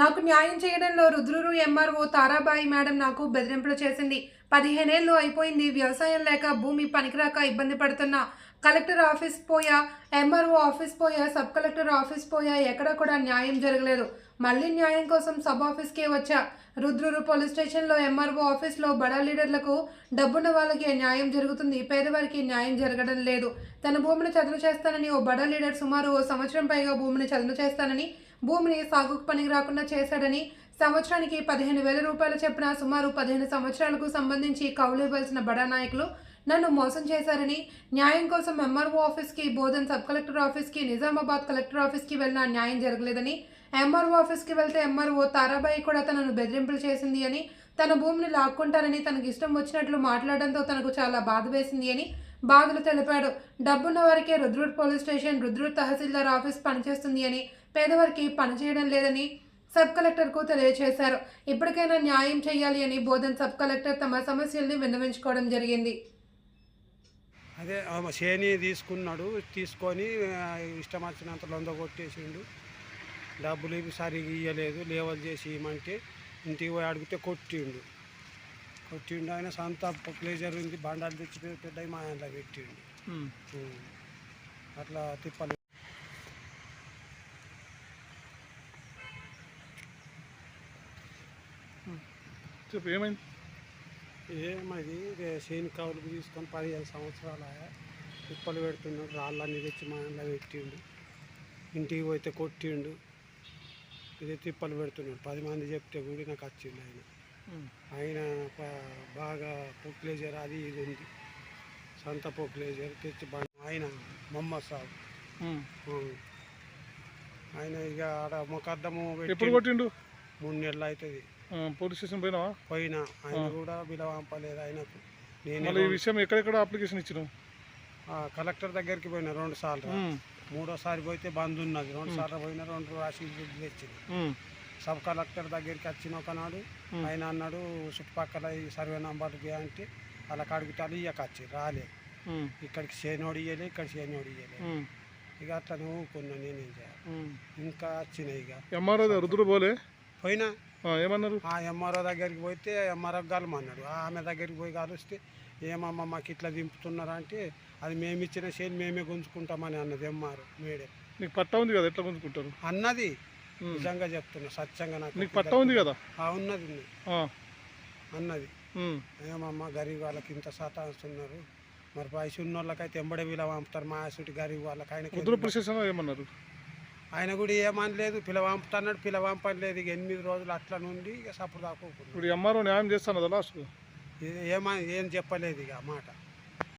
నాకు న్యాయం చేయడంలో రుద్రూరు ఎంఆర్ఓ తారాబాయి మేడం నాకు బెదిరింపులు చేసింది. పదిహేనేళ్ళు అయిపోయింది వ్యవసాయం లేక భూమి పనికిరాక ఇబ్బంది పడుతున్నా. కలెక్టర్ ఆఫీస్ పోయా ఎంఆర్ఓ ఆఫీస్ పోయా సబ్ కలెక్టర్ ఆఫీస్ పోయా ఎక్కడ కూడా న్యాయం జరగలేదు. మళ్ళీ న్యాయం కోసం సబ్ ఆఫీస్కే వచ్చా. రుద్రూరు పోలీస్ స్టేషన్లో ఎంఆర్ఓ ఆఫీస్లో బడా లీడర్లకు డబ్బున్న వాళ్ళకి న్యాయం జరుగుతుంది. పేదవారికి న్యాయం జరగడం లేదు. తన భూమిని చదును చేస్తానని ఓ బడా లీడర్ సుమారు ఓ సంవత్సరం పైగా భూమిని చదును చేస్తానని భూమిని సాగుకు పనికి రాకుండా చేశాడని సంవత్సరానికి పదిహేను వేల రూపాయలు చెప్పిన సుమారు పదిహేను సంవత్సరాలకు సంబంధించి కౌలు ఇవ్వాల్సిన బడా నాయకులు నన్ను మోసం చేశారని న్యాయం కోసం ఎంఆర్ఓ ఆఫీస్కి బోధన్ సబ్ కలెక్టర్ ఆఫీస్కి నిజామాబాద్ కలెక్టర్ ఆఫీస్కి వెళ్ళినా న్యాయం జరగలేదని ఎంఆర్ఓ ఆఫీస్కి వెళ్తే ఎంఆర్ఓ తారాబాయి కూడా తనను బెదిరింపులు చేసింది అని తన భూమిని లాక్కుంటానని తనకు ఇష్టం వచ్చినట్లు మాట్లాడడంతో తనకు చాలా బాధ వేసింది అని బాధలు తెలిపాడు. డబ్బున్న వారికే Rudrur police station Rudrur tahsildar office పనిచేస్తుంది అని పేదవారికి పనిచేయడం లేదని సబ్ కలెక్టర్కు తెలియజేశారు ఇప్పటికైనా న్యాయం చేయాలి అని బోధన్ సబ్ కలెక్టర్ తమ సమస్యల్ని విన్నవించుకోవడం జరిగింది. అదే శని తీసుకున్నాడు తీసుకొని ఇష్టం వచ్చినంత లొంద కొట్టేసిండు. డబ్బులు ఇవి సరిగా ఇవ్వలేదు లేవల్ చేసి ఇవ్వమంటే ఇంటికి పోయి అడిగితే కొట్టిండు. కొట్టిండు ఆయన సొంత ప్లేజర్ ఉంది బండాలు తెచ్చి పెద్ద మా ఆయనలో పెట్టిండు. అట్లా తిప్పలు చెప్పు ఏమైంది? ఏమది శని కవులకు తీసుకొని పదిహేను సంవత్సరాలు ఆయా. తిప్పలు పెడుతున్నాడు రాళ్ళన్నీ తెచ్చి మా ఆయనలో పెట్టిండు. ఇంటికి పోతే కొట్టిండు. ఇదే తిప్పలు పెడుతున్నాడు. పది మంది చెప్తే కూడా నాకు వచ్చిండు ఆయన. ఆయన బాగా పొక్లేజర్ అది ఇది ఉంది. సొంత పొక్లేజర్ తెచ్చి ఆయన మొహమ్మద్ సాబ్. ఉం. ఆయన ఇక ఆడ మొకద్దము ఎప్పుడు కొట్టిండు? మూడు నెలలు అవుతుంది. పోలీస్ స్టేషన్ పోయినావా? పోయినా. ఆయన కూడా బిలవంపలేదు ఆయనకు. మళ్ళీ ఈ నేను విషయం ఎక్కడెక్కడ అప్లికేషన్ ఇచ్చినావు కలెక్టర్ దగ్గరికి పోయినా రెండు సార్లు. మూడోసారి పోతే బంద్ ఉన్నది. రెండు సార్లు పోయినా రెండు రాశీలు తెచ్చింది. సబ్ కలెక్టర్ దగ్గరికి వచ్చిన ఒకనాడు. ఆయన అన్నాడు చుట్టుపక్కల ఈ సర్వే నంబర్ అంటే అలా ఇయ్యక వచ్చి రాలే. ఇక్కడికి చేనోడు ఇయ్యలే ఇక్కడ చేనోడు ఇయ్యలే. ఇక అట్లా నవ్వుకున్నా నేనేం చేయాలి. ఇంకా వచ్చినాయి ఇక. ఎంఆర్ఓ దగ్గర రుద్రు పోలే పోయినా? ఏమన్నారు? ఆ ఎంఆర్ఓ దగ్గరికి పోతే ఎంఆర్ఓ కలమన్నాడు ఆ ఆమె దగ్గరికి పోయి కలిస్తే ఏమమ్మా మాకు ఇట్లా దింపుతున్నారా? అంటే అది మేము ఇచ్చిన చేను మేమే గుంజుకుంటామని అన్నది ఎంఆర్ఓ మేడే. నీకు పట్టా ఉంది కదా ఎట్లా గుంజుకుంటారు? అన్నది. నిజంగా చెప్తున్నా సత్యంగా నాకు నీకు పట్టా ఉంది కదా? ఆ, ఉన్నది. అన్నది. ఏమమ్మా గరీబ్ వాళ్ళకి ఇంత సతాయిస్తున్నారు మరి పైసలు ఉన్న వాళ్ళకైతే ఎంబడే వీళ్ళ పంపుతారు మా ఆసుటి గరీబ్ వాళ్ళకి స్టేషన్ ఏమన్నారు? ఆయన కూడా ఏమనలేదు పిల్ల పంపలేదు ఇక ఎనిమిది రోజులు అట్లా నుండి ఇక సప్పుడు దాకోకుండా ఇప్పుడు ఎంఆర్ఓ న్యాయం చేస్తాను లాస్ట్ ఏమని ఏం చెప్పలేదు ఇక మాట.